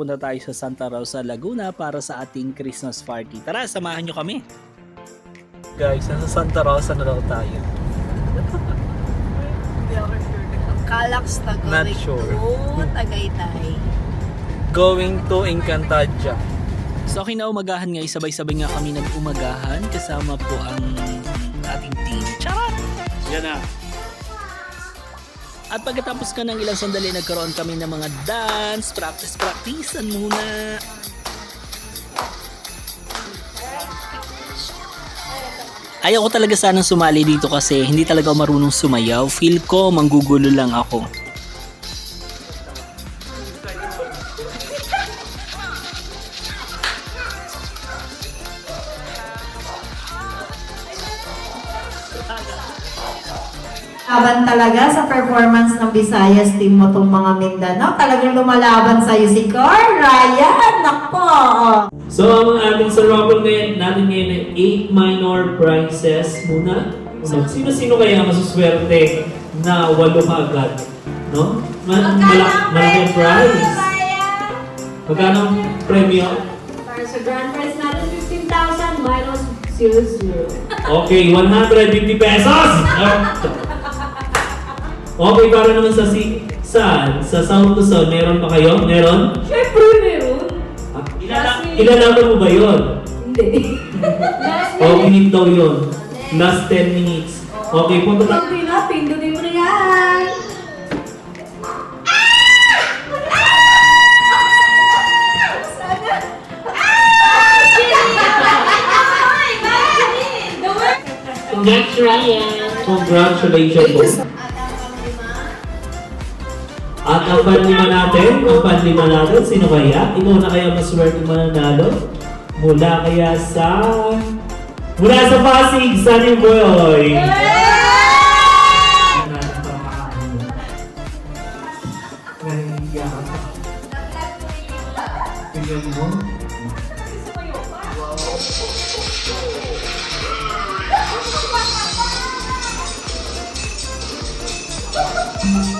pupunta tayo sa Santa Rosa, Laguna para sa ating Christmas party. Tara, samahan nyo kami. Guys, nasa Santa Rosa na daw tayo. Calax Not Tagay sure. to Tagaytay. Going to Encantadia. So kinaumagahan nga, sabay-sabay nga kami nag-umagahan kasama po ang ating team. Charot! Yan na. At pagkatapos ka ng ilang sandali, nagkaroon kami ng mga dance, practice, practicean muna. Ayaw ko talaga sanang sumali dito kasi hindi talaga ako marunong sumayaw. Feel ko manggugulo lang ako. Laban talaga sa performance ng Visayas team mo tong mga Mindanao. Talagang lumalaban sa'yo si Car. Ryan. So, ang ating sa raffle ngayon, natin ngayon ay 8 minor prizes muna. So, sino-sino kaya masuswerte na walo ka agad? No? Ma- malak- malaking prize. Magkano ang premyo? Para sa grand prize natin, 15,000 minus 00. Okay, 150 pesos! Okay, para naman sa si saan? Sa Sound to Sound, meron pa kayo? Meron? Siyempre meron. Ah, Ilala ilalaban mo ba yun? Hindi. Last O, minute. minute daw yun. Last 10 minutes. Okay, punta tayo. Pag na, pindutin mo na yan. Congratulations po ang panlima natin, ang panlima natin, sino kaya? Ikaw na kaya maswerte mananalo? Mula kaya sa... Mula sa Pasig, Sunny Boy! Tingnan mo. Wow.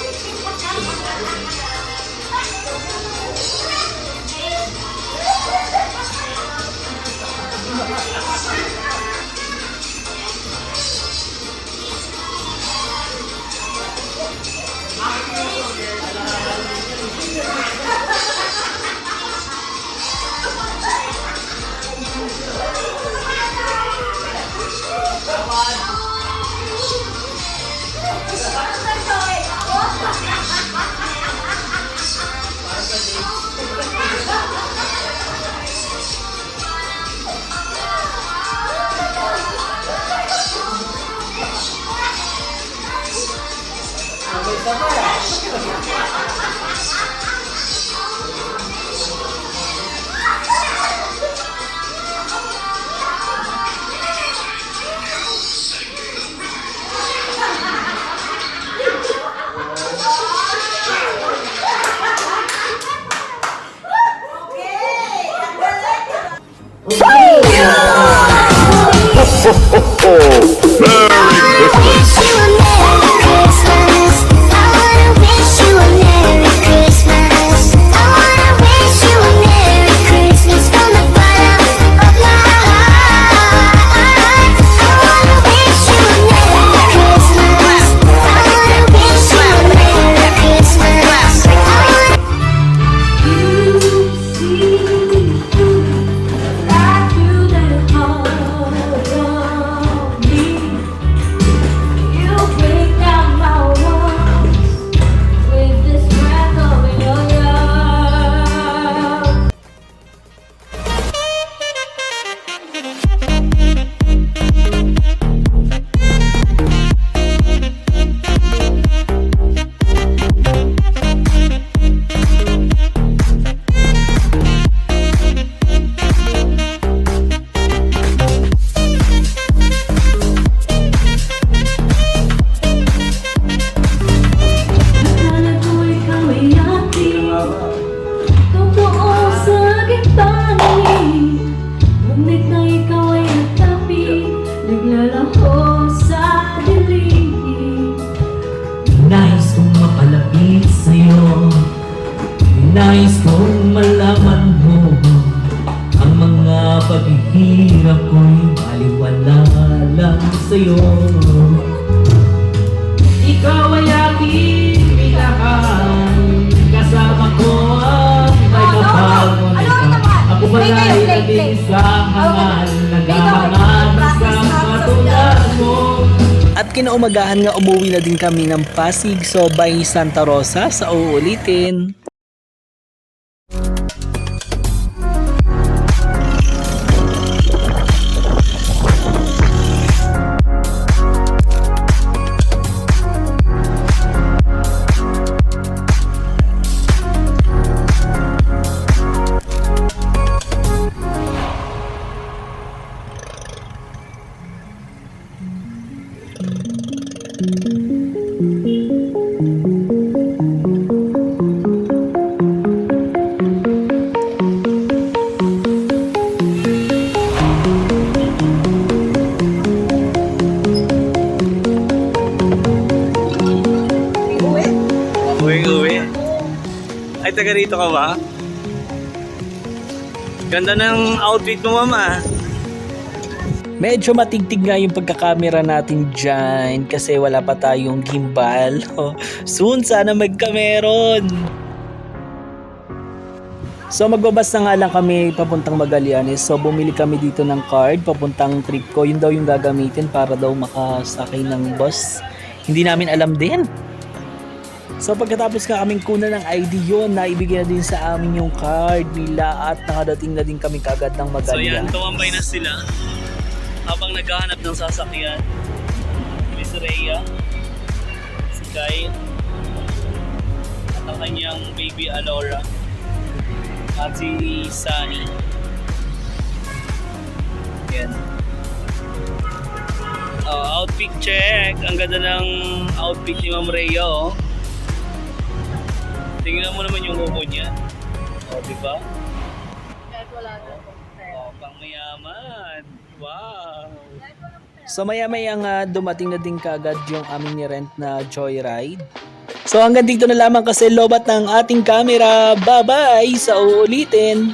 Ho, ho, ho, ho. Thank you. Nais kong malaman mo Ang mga paghihirap ko'y baliwala lang sa'yo. Ikaw ay aking bitahan Kasama ko ang may kapag Ako bala'y naging sa hangal Kinaumagahan nga umuwi na din kami ng Pasig so by Santa Rosa sa uulitin. Uwi, uwi. Ay, taga rito ka ba? Ganda ng outfit mo, mama. Medyo matigtig nga yung pagkakamera natin dyan kasi wala pa tayong gimbal. Soon sana magkameron. So magbabas na nga lang kami papuntang Magallanes. So bumili kami dito ng card papuntang trip ko. Yun daw yung gagamitin para daw makasakay ng bus. Hindi namin alam din. So pagkatapos nga kaming kuna ng ID yun, naibigay na din sa amin yung card nila at nakadating na din kami kagad ng Magallanes. So yan, tumambay na sila habang naghahanap ng sasakyan. Miss Rhea, si Kyle, at ang kanyang baby Alora, at si Sunny. Yan. Oh, outfit check. Ang ganda ng outfit ni Ma'am Rhea, oh. Tingnan mo naman yung kuko niya. O, oh, di ba? Oh, pang mayaman. Wow. So maya-maya nga dumating na din kagad yung aming ni-rent na joyride. So hanggang dito na lamang kasi lobat ng ating camera. Bye-bye sa uulitin.